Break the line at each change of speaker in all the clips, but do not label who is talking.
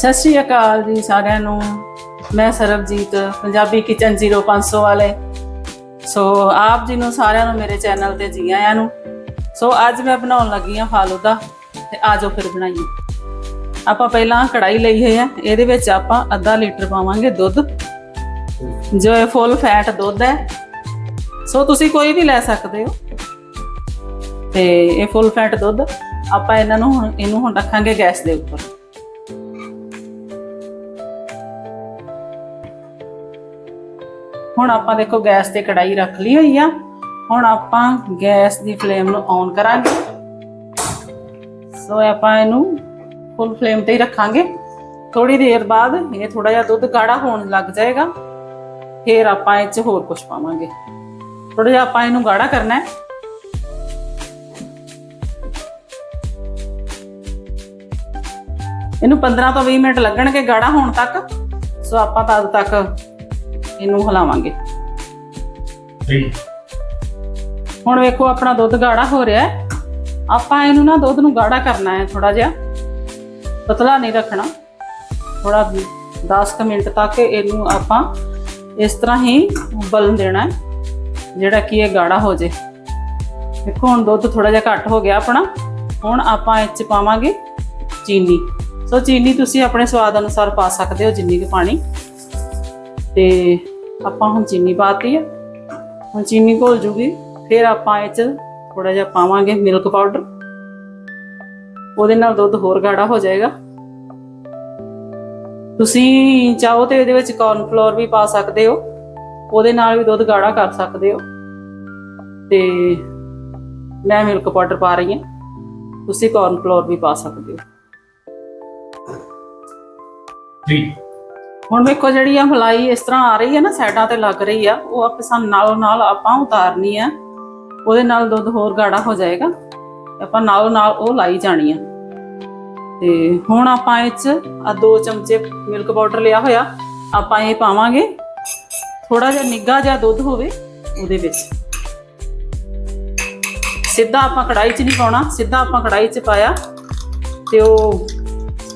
ਸਤਿ ਸ਼੍ਰੀ ਅਕਾਲ ਜੀ ਸਾਰਿਆਂ ਨੂੰ। ਮੈਂ ਸਰਬਜੀਤ, ਪੰਜਾਬੀ ਕਿਚਨ 0500 ਵਾਲੇ। ਸੋ ਆਪ ਜੀ ਨੂੰ ਸਾਰਿਆਂ ਨੂੰ ਮੇਰੇ ਚੈਨਲ ਤੇ ਜੀ ਆਇਆਂ ਨੂੰ। ਸੋ ਅੱਜ ਮੈਂ ਬਣਾਉਣ ਲੱਗੀ ਹਾਂ ਫਾਲੂਦਾ ਤੇ ਆਜੋ ਫਿਰ ਬਣਾਈਏ। ਆਪਾਂ ਪਹਿਲਾਂ ਕੜਾਈ ਲਈ ਹੋਈ ਹੈ, ਇਹਦੇ ਵਿੱਚ ਆਪਾਂ ਅੱਧਾ ਲੀਟਰ ਪਾਵਾਂਗੇ ਦੁੱਧ। ਜੋ ਇਹ ਫੁੱਲ ਫੈਟ ਦੁੱਧ ਹੈ। ਸੋ ਤੁਸੀਂ ਕੋਈ ਵੀ ਲੈ ਸਕਦੇ ਹੋ। ਤੇ ਇਹ ਫੁੱਲ ਫੈਟ ਦੁੱਧ, ਆਪਾਂ ਇਹਨਾਂ ਨੂੰ ਹੁਣ ਇਹਨੂੰ ਹੁਣ ਰੱਖਾਂਗੇ ਗੈਸ ਦੇ ਉੱਪਰ। ਹੁਣ ਆਪਾਂ ਦੇਖੋ ਗੈਸ ਤੇ ਕੜਾਈ ਰੱਖ ਲਈ ਹੋਈ ਆ। ਹੁਣ ਆਪਾਂ ਗੈਸ ਦੀ ਫਲੇਮ ਨੂੰ ਔਨ ਕਰਾਂਗੇ। ਸੋ ਆਪਾਂ ਇਹਨੂੰ ਫੁੱਲ ਫਲੇਮ ਤੇ ਹੀ ਰੱਖਾਂਗੇ। ਥੋੜੀ ਦੇਰ ਬਾਅਦ ਇਹ ਥੋੜਾ ਜਿਹਾ ਦੁੱਧ ਗਾੜਾ ਹੋਣ ਲੱਗ ਜਾਏਗਾ। ਫਿਰ ਆਪਾਂ ਇਹ ਚ ਹੋਰ ਕੁਝ ਪਾਵਾਂਗੇ। ਥੋੜਾ ਜਿਹਾ ਆਪਾਂ ਇਹਨੂੰ ਗਾੜਾ ਕਰਨਾ ਹੈ। ਇਹਨੂੰ 15 ਤੋਂ 20 ਮਿੰਟ ਲੱਗਣਗੇ ਗਾੜਾ ਹੋਣ ਤੱਕ। ਸੋ ਆਪਾਂ ਤਦ ਤੱਕ ਇਹਨੂੰ ਹਿਲਾਵਾਂਗੇ।
ਠੀਕ।
ਹੁਣ ਵੇਖੋ ਆਪਣਾ ਦੁੱਧ ਗਾੜਾ ਹੋ ਰਿਹਾ ਹੈ। ਆਪਾਂ ਇਹਨੂੰ ਨਾ ਦੁੱਧ ਨੂੰ ਗਾੜਾ ਕਰਨਾ ਹੈ ਥੋੜਾ ਜਿਹਾ। ਪਤਲਾ ਨਹੀਂ ਰੱਖਣਾ। ਥੋੜਾ 10 ਕੁ ਮਿੰਟ ਤੱਕ ਇਹਨੂੰ ਆਪਾਂ ਇਸ ਤਰ੍ਹਾਂ ਹੀ ਉਬਲਣ ਦੇਣਾ ਹੈ ਜਿਹੜਾ ਕਿ ਇਹ ਗਾੜਾ ਹੋ ਜੇ। ਦੇਖੋ ਹੁਣ ਦੁੱਧ ਥੋੜਾ ਜਿਹਾ ਘੱਟ ਹੋ ਗਿਆ ਆਪਣਾ। ਹੁਣ ਆਪਾਂ ਇਹ ਚ ਪਾਵਾਂਗੇ ਚੀਨੀ। ਸੋ ਚੀਨੀ ਤੁਸੀਂ ਆਪਣੇ ਸਵਾਦ ਅਨੁਸਾਰ ਪਾ ਸਕਦੇ ਹੋ ਜਿੰਨੀ ਕੁ ਪਾਣੀ। ਤੇ ਆਪਾਂ ਹੁਣ ਚੀਨੀ ਪਾਤੀ ਹੈ ਹੁਣ ਚੀਨੀ ਘੁਲ ਜੂਗੀ। ਫਿਰ ਆਪਾਂ ਇਹ ਚ ਥੋੜਾ ਜਿਹਾ ਪਾਵਾਂਗੇ ਮਿਲਕ ਪਾਊਡਰ ਉਹਦੇ ਨਾਲ ਦੁੱਧ ਹੋਰ ਗਾੜਾ ਹੋ ਜਾਏਗਾ। ਤੁਸੀਂ ਚਾਹੋ ਤੇ ਇਹਦੇ ਵਿੱਚ ਕਾਰਨ ਫਲੋਰ ਵੀ ਪਾ ਸਕਦੇ ਹੋ। ਉਹਦੇ ਨਾਲ ਵੀ ਦੁੱਧ ਗਾੜਾ ਕਰ ਸਕਦੇ ਹੋ। ਤੇ ਮੈਂ ਮਿਲਕ ਪਾਊਡਰ ਪਾ ਰਹੀ ਹਾਂ। ਤੁਸੀਂ ਕਾਰਨ ਫਲੋਰ ਵੀ ਪਾ ਸਕਦੇ ਹੋ।
ਠੀਕ
ਹੁਣ ਵੇਖੋ ਜਿਹੜੀ ਆ ਮਲਾਈ ਇਸ ਤਰ੍ਹਾਂ ਆ ਰਹੀ ਹੈ ਨਾ ਸਾਈਡਾਂ ਤੇ ਲੱਗ ਰਹੀ ਆ, ਉਹ ਆਪੇ ਸਾਨੂੰ ਨਾਲੋਂ ਨਾਲ ਆਪਾਂ ਉਤਾਰਨੀ ਆ। ਉਹਦੇ ਨਾਲ ਦੁੱਧ ਹੋਰ ਗਾੜਾ ਹੋ ਜਾਏਗਾ। ਆਪਾਂ ਨਾਲੋਂ ਨਾਲ ਉਹ ਲਾਈ ਜਾਣੀ ਆ। ਤੇ ਹੁਣ ਆਪਾਂ ਇਹ ਚ ਆ ਦੋ ਚਮਚੇ ਮਿਲਕ ਪਾਊਡਰ ਲਿਆ ਹੋਇਆ, ਆਪਾਂ ਇਹ ਪਾਵਾਂਗੇ। ਥੋੜਾ ਜਿਹਾ ਨਿੱਘਾ ਜਿਹਾ ਦੁੱਧ ਹੋਵੇ ਉਹਦੇ ਵਿੱਚ। ਸਿੱਧਾ ਆਪਾਂ ਕੜਾਈ 'ਚ ਨਹੀਂ ਪਾਉਣਾ, ਸਿੱਧਾ ਆਪਾਂ ਕੜਾਈ 'ਚ ਪਾਇਆ ਤੇ ਉਹ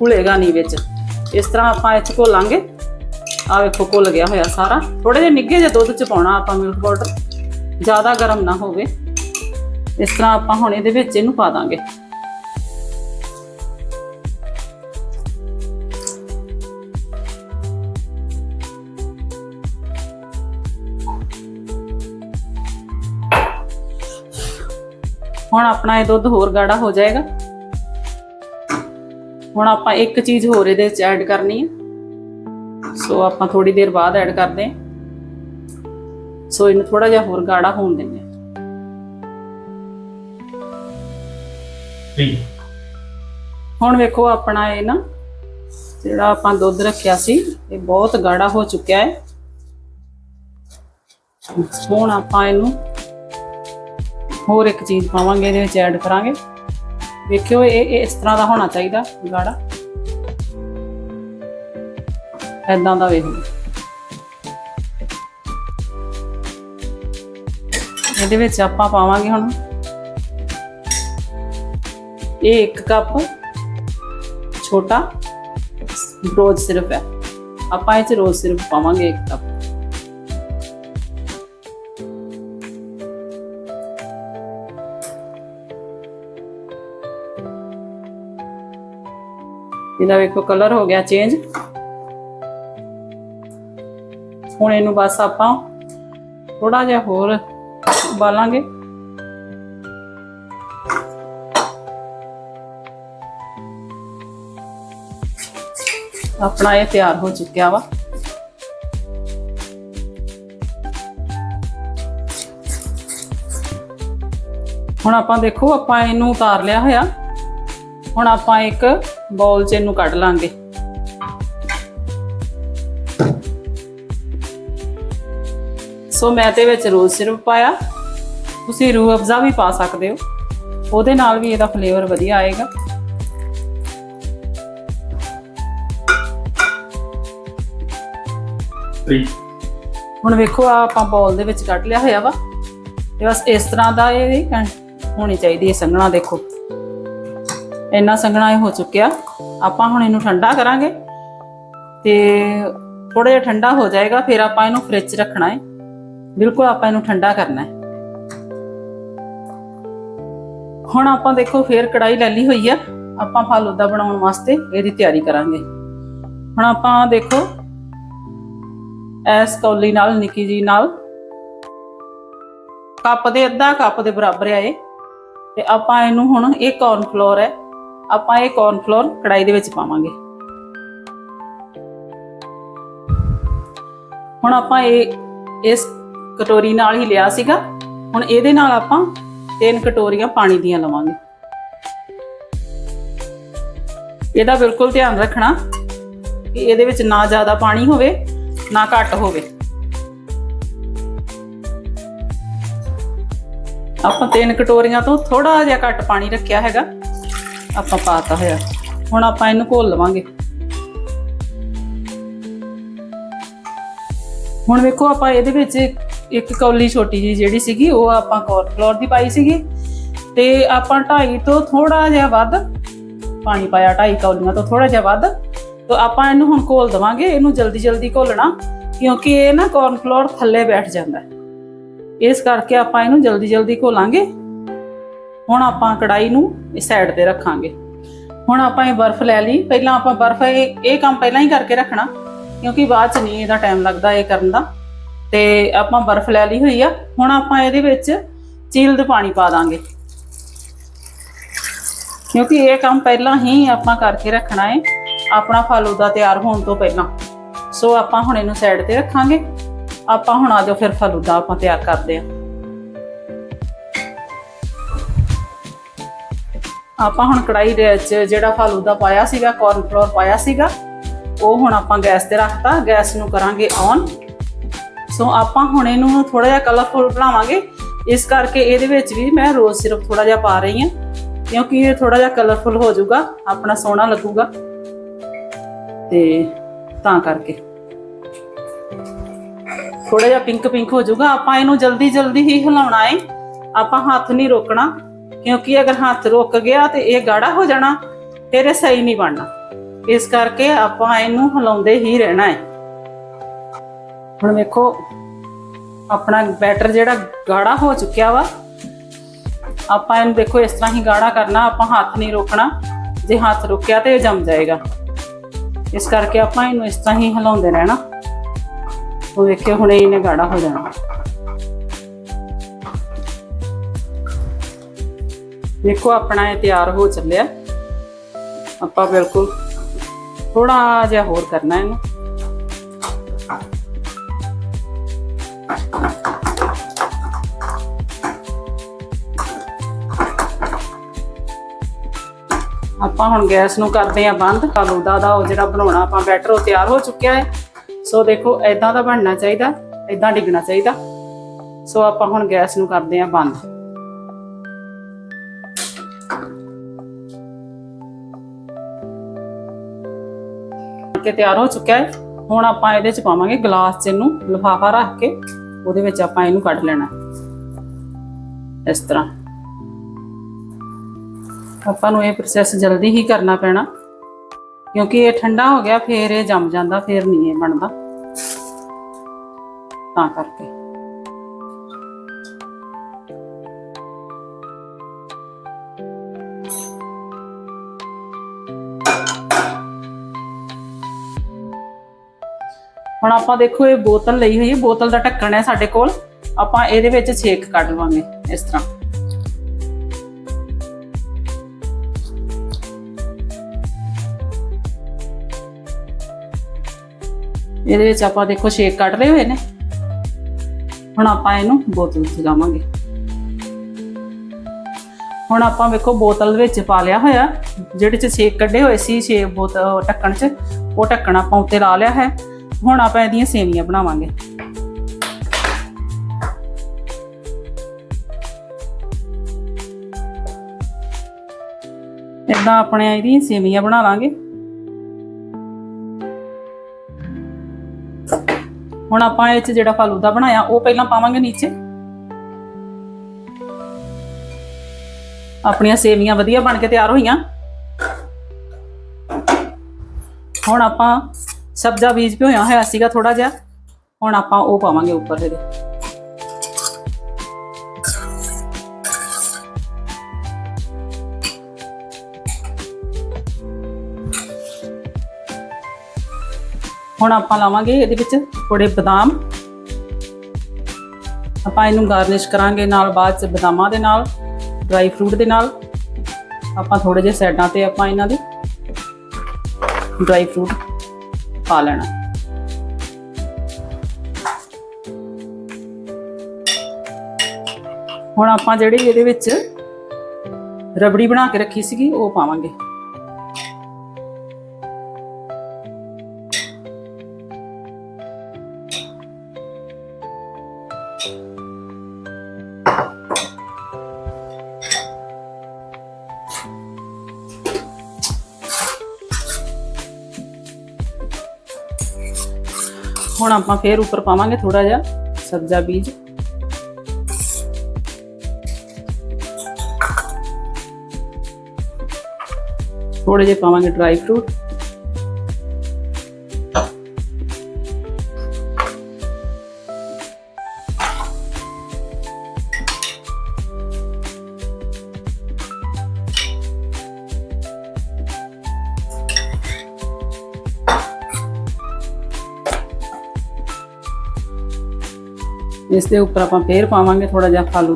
ਘੁਲੇਗਾ ਨਹੀਂ ਵਿੱਚ। ਇਸ ਤਰ੍ਹਾਂ ਆਪਾਂ ਇਹ 'ਚ ਘੋਲਾਂਗੇ। ਆ ਵੇਖੋ, ਘੁਲ ਗਿਆ ਹੋਇਆ ਸਾਰਾ। ਥੋੜੇ ਜਿਹੇ ਨਿੱਘੇ ਜਿਹੇ ਦੁੱਧ 'ਚ ਪਾਉਣਾ ਆਪਾਂ ਮਿਲਕ ਪਾਊਡਰ ਜ਼ਿਆਦਾ ਗਰਮ ਨਾ ਹੋਵੇ। ਇਸ ਤਰ੍ਹਾਂ ਆਪਾਂ ਹੁਣ ਇਹਦੇ ਵਿੱਚ ਇਹਨੂੰ ਪਾ ਦਾਂਗੇ। ਹੁਣ ਆਪਣਾ ਇਹ ਦੁੱਧ ਹੋਰ ਗਾੜਾ ਹੋ ਜਾਏਗਾ। ਹੁਣ ਆਪਾਂ ਇੱਕ ਚੀਜ਼ ਹੋਰ ਇਹਦੇ ਵਿੱਚ ਐਡ ਕਰਨੀ ਹੈ ਸੋ ਆਪਾਂ ਥੋੜੀ ਦੇਰ ਬਾਅਦ ਐਡ ਕਰਦੇ ਹਾਂ। ਸੋ ਇਹਨੂੰ ਥੋੜਾ ਜਿਹਾ ਹੋਰ ਗਾੜਾ ਹੋਣ ਦਿੰਦੇ ਹਾਂ। ਹੁਣ ਵੇਖੋ ਆਪਣਾ ਇਹ ਨਾ ਜਿਹੜਾ ਆਪਾਂ ਦੁੱਧ ਰੱਖਿਆ ਸੀ ਇਹ ਬਹੁਤ ਗਾੜਾ ਹੋ ਚੁੱਕਿਆ ਹੈ। ਹੁਣ ਆਪਾਂ ਇਹਨੂੰ ਹੋਰ ਇੱਕ ਚੀਜ਼ ਪਾਵਾਂਗੇ ਇਹਦੇ ਵਿੱਚ ਐਡ ਕਰਾਂਗੇ। ਵੇਖਿਓ ਇਹ ਇਸ ਤਰ੍ਹਾਂ ਦਾ ਹੋਣਾ ਚਾਹੀਦਾ ਗਾੜਾ। ਐਦਾਂ ਦਾ ਵੇਖੋ ਇਹਦੇ ਵਿੱਚ ਆਪਾਂ ਪਾਵਾਂਗੇ ਹੁਣ ਇਹ ਇੱਕ ਕੱਪ ਛੋਟਾ ਰੋਜ਼ ਸਿਰਫ ਹੈ। ਆਪਾਂ ਇਹ ਚ ਰੋਜ਼ ਸਿਰਫ ਪਾਵਾਂਗੇ ਇੱਕ ਕੱਪ। ਇਹਦਾ ਵੇਖੋ ਕਲਰ ਹੋ ਗਿਆ ਚੇਂਜ। ਹੁਣ ਇਹਨੂੰ ਬਸ ਆਪਾਂ ਥੋੜਾ ਜਿਹਾ ਹੋਰ ਉਬਾਲਾਂਗੇ। ਆਪਣਾ ਇਹ ਤਿਆਰ ਹੋ ਚੁੱਕਿਆ ਵਾ। ਹੁਣ ਆਪਾਂ ਦੇਖੋ, ਆਪਾਂ ਇਹਨੂੰ ਉਤਾਰ ਲਿਆ ਹੋਇਆ। ਹੁਣ ਆਪਾਂ ਇੱਕ ਬਾਉਲ 'ਚ ਇਹਨੂੰ ਕੱਢ ਲਾਂਗੇ। ਸੋ ਮੈਂ ਤੇ ਵਿੱਚ ਰੋਜ਼ ਸਿਰਫ ਪਾਇਆ। ਤੁਸੀਂ ਰੂਹ ਅਫਜ਼ਾ ਵੀ ਪਾ ਸਕਦੇ ਹੋ। ਉਹਦੇ ਨਾਲ ਵੀ ਇਹਦਾ ਫਲੇਵਰ ਵਧੀਆ ਆਏਗਾ। ਹੁਣ ਵੇਖੋ ਆ ਆਪਾਂ ਬੋਲ ਦੇ ਵਿੱਚ ਕੱਢ ਲਿਆ ਹੋਇਆ ਵਾ। ਤੇ ਬਸ ਇਸ ਤਰ੍ਹਾਂ ਦਾ ਇਹ ਕਣ- ਹੋਣੀ ਚਾਹੀਦੀ ਹੈ ਸੰਘਣਾ ਦੇਖੋ। ਇੰਨਾ ਸੰਘਣਾ ਇਹ ਹੋ ਚੁੱਕਿਆ। ਆਪਾਂ ਹੁਣ ਇਹਨੂੰ ਠੰਡਾ ਕਰਾਂਗੇ। ਤੇ ਥੋੜਾ ਜਿਹਾ ਠੰਡਾ ਹੋ ਜਾਏਗਾ ਫਿਰ ਆਪਾਂ ਇਹਨੂੰ ਫ੍ਰਿਜ ਰੱਖਣਾ ਹੈ। ਬਿਲਕੁਲ ਆਪਾਂ ਇਹਨੂੰ ਠੰਡਾ ਕਰਨਾ ਹੈ। ਹੁਣ ਆਪਾਂ ਦੇਖੋ, ਫੇਰ ਕੜਾਈ ਲੈ ਲਈ ਹੋਈ ਆ। ਆਪਾਂ ਫਾਲੂਦਾ ਬਣਾਉਣ ਵਾਸਤੇ ਇਹਦੀ ਤਿਆਰੀ ਕਰਾਂਗੇ। ਹੁਣ ਆਪਾਂ ਦੇਖੋ ਐਸ ਕੌਲੀ ਨਾਲ, ਨਿੱਕੀ ਜੀ ਨਾਲ ਕੱਪ ਦੇ ਅੱਧਾ ਕੱਪ ਦੇ ਬਰਾਬਰ ਆ ਇਹ। ਤੇ ਆਪਾਂ ਇਹਨੂੰ ਹੁਣ, ਇਹ ਕੌਰਨ ਫਲੋਰ ਹੈ। ਆਪਾਂ ਇਹ ਕੌਰਨ ਫਲੋਰ ਕੜਾਈ ਦੇ ਵਿੱਚ ਪਾਵਾਂਗੇ। ਹੁਣ ਆਪਾਂ ਇਹ, ਇਸ ਕਟੋਰੀ ਨਾਲ ਹੀ ਲਿਆ ਸੀਗਾ। ਹੁਣ ਇਹਦੇ ਨਾਲ ਆਪਾਂ ਤਿੰਨ ਕਟੋਰੀਆਂ ਪਾਣੀ ਦੀਆਂ ਲਵਾਂਗੇ। ਇਹਦਾ ਬਿਲਕੁਲ ਧਿਆਨ ਰੱਖਣਾ ਕਿ ਇਹਦੇ ਵਿੱਚ ਨਾ ਜ਼ਿਆਦਾ ਪਾਣੀ ਹੋਵੇ, ਨਾ ਘੱਟ ਹੋਵੇ। ਆਪਾਂ ਤਿੰਨ ਕਟੋਰੀਆਂ ਤੋਂ ਥੋੜਾ ਜਿਹਾ ਘੱਟ ਪਾਣੀ ਰੱਖਿਆ ਹੈਗਾ। ਆਪਾਂ ਪਾਤਾ ਹੋਇਆ। ਹੁਣ ਆਪਾਂ ਇਹਨੂੰ ਘੋਲ ਲਵਾਂਗੇ। ਹੁਣ ਵੇਖੋ ਆਪਾਂ ਇਹਦੇ ਵਿੱਚ ਇੱਕ ਕੌਲੀ ਛੋਟੀ ਜੀ ਜਿਹੜੀ ਸੀਗੀ, ਉਹ ਆਪਾਂ ਕੋਰਨਫਲੋਰ ਦੀ ਪਾਈ ਸੀਗੀ। ਤੇ ਆਪਾਂ 2.5 ਤੋਂ ਥੋੜਾ ਜਿਹਾ ਵੱਧ ਪਾਣੀ ਪਾਇਆ 2.5 ਕੌਲੀਆਂ ਤੋਂ ਥੋੜਾ ਜਿਹਾ ਵੱਧ। ਤਾਂ ਆਪਾਂ ਇਹਨੂੰ ਹੁਣ ਘੋਲ ਦਵਾਂਗੇ, ਇਹਨੂੰ ਜਲਦੀ ਜਲਦੀ ਘੋਲਣਾ, ਕਿਉਂਕਿ ਇਹ ਨਾ ਕੋਰਨਫਲੋਰ ਥੱਲੇ ਬੈਠ ਜਾਂਦਾ ਹੈ। ਇਸ ਕਰਕੇ ਆਪਾਂ ਇਹਨੂੰ ਜਲਦੀ ਜਲਦੀ ਘੋਲਾਂਗੇ। ਹੁਣ ਆਪਾਂ ਕੜਾਈ ਨੂੰ ਇਸ ਸਾਈਡ ਤੇ ਰੱਖਾਂਗੇ। ਹੁਣ ਆਪਾਂ ਇਹ ਬਰਫ਼ ਲੈ ਲਈ। ਪਹਿਲਾਂ ਆਪਾਂ ਬਰਫ਼ ਇਹ ਇਹ ਕੰਮ ਪਹਿਲਾਂ ਹੀ ਕਰਕੇ ਰੱਖਣਾ, ਕਿਉਂਕਿ ਬਾਅਦ ਚ ਨਹੀਂ ਇਹਦਾ ਟਾਈਮ ਲੱਗਦਾ ਇਹ ਕਰਨ ਦਾ। ਤੇ ਆਪਾਂ ਬਰਫ਼ ਲੈ ਲਈ ਹੋਈ ਆ। ਹੁਣ ਆਪਾਂ ਇਹਦੇ ਵਿੱਚ ਚੀਲਡ ਪਾਣੀ ਪਾ ਦਾਂਗੇ। ਕਿਉਂਕਿ ਇਹ ਕੰਮ ਪਹਿਲਾਂ ਹੀ ਆਪਾਂ ਕਰਕੇ ਰੱਖਣਾ ਹੈ ਆਪਣਾ ਫਾਲੂਦਾ ਤਿਆਰ ਹੋਣ ਤੋਂ ਪਹਿਲਾਂ। ਸੋ ਆਪਾਂ ਹੁਣ ਇਹਨੂੰ ਸਾਈਡ ਤੇ ਰੱਖਾਂਗੇ। ਆਪਾਂ ਹੁਣ ਆਜੋ ਫਿਰ ਫਾਲੂਦਾ ਆਪਾਂ ਤਿਆਰ ਕਰਦੇ ਹਾਂ ਆਪਾਂ ਹੁਣ ਕੜਾਈ ਦੇ ਵਿੱਚ ਜਿਹੜਾ ਫਾਲੂਦਾ ਪਾਇਆ ਸੀਗਾ ਕਾਰਨ ਫਲੋਰ ਪਾਇਆ ਸੀਗਾ, ਉਹ ਹੁਣ ਆਪਾਂ ਗੈਸ ਤੇ ਰੱਖਤਾ। ਗੈਸ ਨੂੰ ਕਰਾਂਗੇ ਔਨ ਸੋ ਆਪਾਂ ਹੁਣ ਇਹਨੂੰ ਥੋੜਾ ਜਿਹਾ ਕਲਰਫੁਲ ਬਣਾਵਾਂਗੇ। ਇਸ ਕਰਕੇ ਇਹਦੇ ਵਿੱਚ ਵੀ ਮੈਂ ਰੋਜ਼ ਸਿਰਫ ਥੋੜਾ ਜਿਹਾ ਪਾ ਰਹੀ ਹਾਂ, ਕਿਉਂਕਿ ਇਹ ਥੋੜਾ ਜਿਹਾ ਕਲਰਫੁਲ ਹੋ ਜਾਊਗਾ, ਆਪਣਾ ਸੋਹਣਾ ਲੱਗੂਗਾ। ਤੇ ਤਾਂ ਕਰਕੇ। ਥੋੜਾ ਜਿਹਾ ਪਿੰਕ ਪਿੰਕ ਹੋ ਜਾਊਗਾ। ਆਪਾਂ ਇਹਨੂੰ ਜਲਦੀ ਜਲਦੀ ਹੀ ਹਿਲਾਉਣਾ ਹੈ ਆਪਾਂ ਹੱਥ ਨਹੀਂ ਰੋਕਣਾ, ਕਿਉਂਕਿ ਅਗਰ ਹੱਥ ਰੁਕ ਗਿਆ ਤੇ ਇਹ ਗਾੜਾ ਹੋ ਜਾਣਾ, ਫਿਰ ਇਹ ਸਹੀ ਨਹੀਂ ਬਣਨਾ। ਇਸ ਕਰਕੇ ਆਪਾਂ ਇਹਨੂੰ ਹਿਲਾਉਂਦੇ ਹੀ ਰਹਿਣਾ ਹੈ ਹੁਣ ਵੇਖੋ, ਆਪਣਾ ਬੈਟਰ ਜਿਹੜਾ ਗਾੜਾ ਹੋ ਚੁੱਕਿਆ ਵਾ, ਆਪਾਂ ਇਹਨੂੰ ਦੇਖੋ ਇਸ ਤਰ੍ਹਾਂ ਹੀ ਗਾੜਾ ਕਰਨਾ, ਆਪਾਂ ਹੱਥ ਨਹੀਂ ਰੋਕਣਾ, ਜੇ ਹੱਥ ਰੁਕਿਆ ਤੇ ਇਹ ਜੰਮ ਜਾਏਗਾ। ਇਸ ਕਰਕੇ ਆਪਾਂ ਇਹਨੂੰ ਇਸ ਤਰ੍ਹਾਂ ਹੀ ਹਿਲਾਉਂਦੇ ਰਹਿਣਾ। ਉਹ ਵੇਖਿਓ ਹੁਣ ਇਹਨੇ ਗਾੜਾ ਹੋ ਜਾਣਾ। ਦੇਖੋ ਆਪਣਾ ਇਹ ਤਿਆਰ ਹੋ ਚੱਲਿਆ। ਆਪਾਂ ਬਿਲਕੁਲ ਥੋੜਾ ਜਿਹਾ ਹੋਰ ਕਰਨਾ ਇਹਨੂੰ। ਆਪਾਂ ਹੁਣ ਗੈਸ ਨੂੰ ਕਰਦੇ ਆ ਬੰਦ ਫਲੂਦਾ ਦਾ ਉਹ ਜਿਹੜਾ ਬਣਾਉਣਾ ਆਪਾਂ ਬੈਟਰ, ਉਹ ਤਿਆਰ ਹੋ ਚੁੱਕਿਆ ਹੈ। ਸੋ ਦੇਖੋ ਐਦਾਂ ਦਾ ਬਣਨਾ ਚਾਹੀਦਾ ਐਦਾਂ ਡਿੱਗਣਾ ਚਾਹੀਦਾ। ਸੋ ਆਪਾਂ ਹੁਣ ਗੈਸ ਨੂੰ ਕਰਦੇ ਆ ਬੰਦ। ਕੇ ਤਿਆਰ ਹੋ ਚੁੱਕਿਆ ਹੈ। ਹੁਣ ਆਪਾਂ ਇਹਦੇ ਚ ਪਾਵਾਂਗੇ ਗਲਾਸ ਚ ਇਹਨੂੰ, ਲਿਫਾਫਾ ਰੱਖ ਕੇ, ਉਹਦੇ ਵਿੱਚ ਆਪਾਂ ਇਹਨੂੰ ਕੱਢ ਲੈਣਾ ਇਸ ਤਰ੍ਹਾਂ। ਆਪਾਂ ਨੂੰ ਇਹ ਪ੍ਰੋਸੈਸ ਜਲਦੀ ਹੀ ਕਰਨਾ ਪੈਣਾ। ਕਿਉਂਕਿ ਇਹ ਠੰਡਾ ਹੋ ਗਿਆ, ਫੇਰ ਇਹ ਜੰਮ ਜਾਂਦਾ, ਫੇਰ ਨਹੀਂ ਇਹ ਬਣਦਾ। ਤਾਂ ਕਰਕੇ। ਹੁਣ ਆਪਾਂ ਦੇਖੋ, ਇਹ ਬੋਤਲ ਲਈ ਹੋਈ ਹੈ। ਬੋਤਲ ਦਾ ਢੱਕਣ ਹੈ ਸਾਡੇ ਕੋਲ। ਆਪਾਂ ਇਹਦੇ ਵਿੱਚ ਛੇਕ ਕੱਢ ਲਵਾਂਗੇ, ਇਸ ਤਰ੍ਹਾਂ। ਇਹਦੇ ਵਿੱਚ ਆਪਾਂ ਦੇਖੋ ਛੇਕ ਕੱਢ ਲਏ ਹੋਏ ਨੇ। ਹੁਣ ਆਪਾਂ ਇਹਨੂੰ ਬੋਤਲ 'ਚ ਲਾਵਾਂਗੇ। ਹੁਣ ਆਪਾਂ ਵੇਖੋ ਬੋਤਲ ਵਿੱਚ ਪਾ ਲਿਆ ਹੋਇਆ। ਜਿਹੜੇ 'ਚ ਛੇਕ ਕੱਢੇ ਹੋਏ ਸੀ ਛੇ ਬੋਤਲ ਢੱਕਣ 'ਚ, ਉਹ ਢੱਕਣ ਆਪਾਂ ਉੱਤੇ ਲਾ ਲਿਆ ਹੈ। ਹੁਣ ਆਪਾਂ ਇਹਦੀਆਂ ਸੇਵੀਆਂ ਬਣਾਵਾਂਗੇ। ਇਦਾਂ ਆਪਣੇ ਇਹਦੀਆਂ ਸੇਵੀਆਂ ਬਣਾ ਲਾਂਗੇ। ਹੁਣ ਆਪਾਂ ਇਹ ਚ ਜਿਹੜਾ ਫਾਲੂਦਾ ਬਣਾਇਆ, ਉਹ ਪਹਿਲਾਂ ਪਾਵਾਂਗੇ ਨੀਚੇ। ਆਪਣੀਆਂ ਸੇਵੀਆਂ ਵਧੀਆ ਬਣ ਕੇ ਤਿਆਰ ਹੋਈਆਂ। ਹੁਣ ਆਪਾਂ ਸਬਜ਼ਾ ਬੀਜ ਭਿਓਇਆ ਹੋਇਆ ਸੀਗਾ ਥੋੜਾ ਜਿਹਾ। ਹੁਣ ਆਪਾਂ ਉਹ ਪਾਵਾਂਗੇ ਉੱਪਰ ਇਹਦੇ ਹੁਣ ਆਪਾਂ ਲਾਵਾਂਗੇ ਇਹਦੇ ਵਿੱਚ ਥੋੜੇ ਬਦਾਮ। ਆਪਾਂ ਇਹਨੂੰ ਗਾਰਨਿਸ਼ ਕਰਾਂਗੇ ਨਾਲ ਬਾਅਦ ਚ ਬਦਾਮਾਂ ਦੇ ਨਾਲ ਡਰਾਈ ਫਰੂਟ ਦੇ ਨਾਲ। ਆਪਾਂ ਥੋੜੇ ਜਿਹੇ ਸਾਈਡਾਂ ਤੇ ਆਪਾਂ ਇਹਨਾਂ ਦੇ ਡਰਾਈ ਫਰੂਟ ਪਾ ਲੈਣਾ। ਹੁਣ ਆਪਾਂ ਜਿਹੜੀ ਇਹਦੇ ਵਿੱਚ ਰਬੜੀ ਬਣਾ ਕੇ ਰੱਖੀ ਸੀਗੀ, ਉਹ ਪਾਵਾਂਗੇ। ਹੁਣ ਆਪਾਂ ਫੇਰ ਉੱਪਰ ਪਾਵਾਂਗੇ ਥੋੜਾ ਜਿਹਾ ਸਬਜ਼ਾ ਬੀਜ। ਥੋੜੇ ਜਿਹੇ ਪਾਵਾਂਗੇ ਡਰਾਈ ਫਰੂਟ ਇਸ ਦੇ ਉੱਪਰ ਆਪਾਂ ਫੇਰ ਪਾਵਾਂਗੇ ਥੋੜਾ ਜਿਹਾ ਫਾਲੂ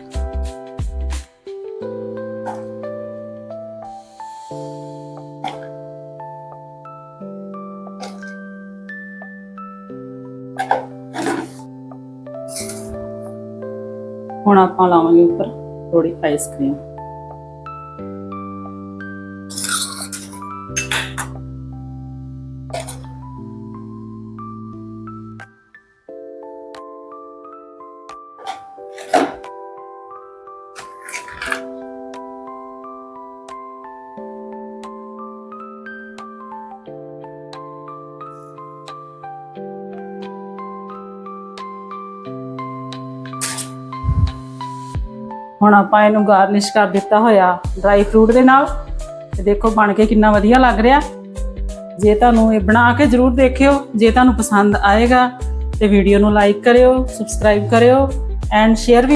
ਹੁਣ ਆਪਾਂ ਲਾਵਾਂਗੇ ਉੱਪਰ ਥੋੜੀ ਆਈਸਕ੍ਰੀਮ ਹੁਣ ਆਪਾਂ ਇਹਨੂੰ ਗਾਰਨਿਸ਼ ਕਰ ਦਿੱਤਾ ਹੋਇਆ ਡਰਾਈ ਫਰੂਟ ਦੇ ਨਾਲ। ਤੇ ਦੇਖੋ ਬਣ ਕੇ ਕਿੰਨਾ ਵਧੀਆ ਲੱਗ ਰਿਹਾ। ਜੇ ਤੁਹਾਨੂੰ ਇਹ ਬਣਾ ਕੇ ਜਰੂਰ ਦੇਖਿਓ, ਜੇ ਤੁਹਾਨੂੰ ਪਸੰਦ ਆਏਗਾ, ਤੇ ਵੀਡੀਓ ਨੂੰ ਲਾਈਕ ਕਰਿਓ ਸਬਸਕ੍ਰਾਈਬ ਕਰਿਓ ਐਂਡ ਸ਼ੇਅਰ ਵੀ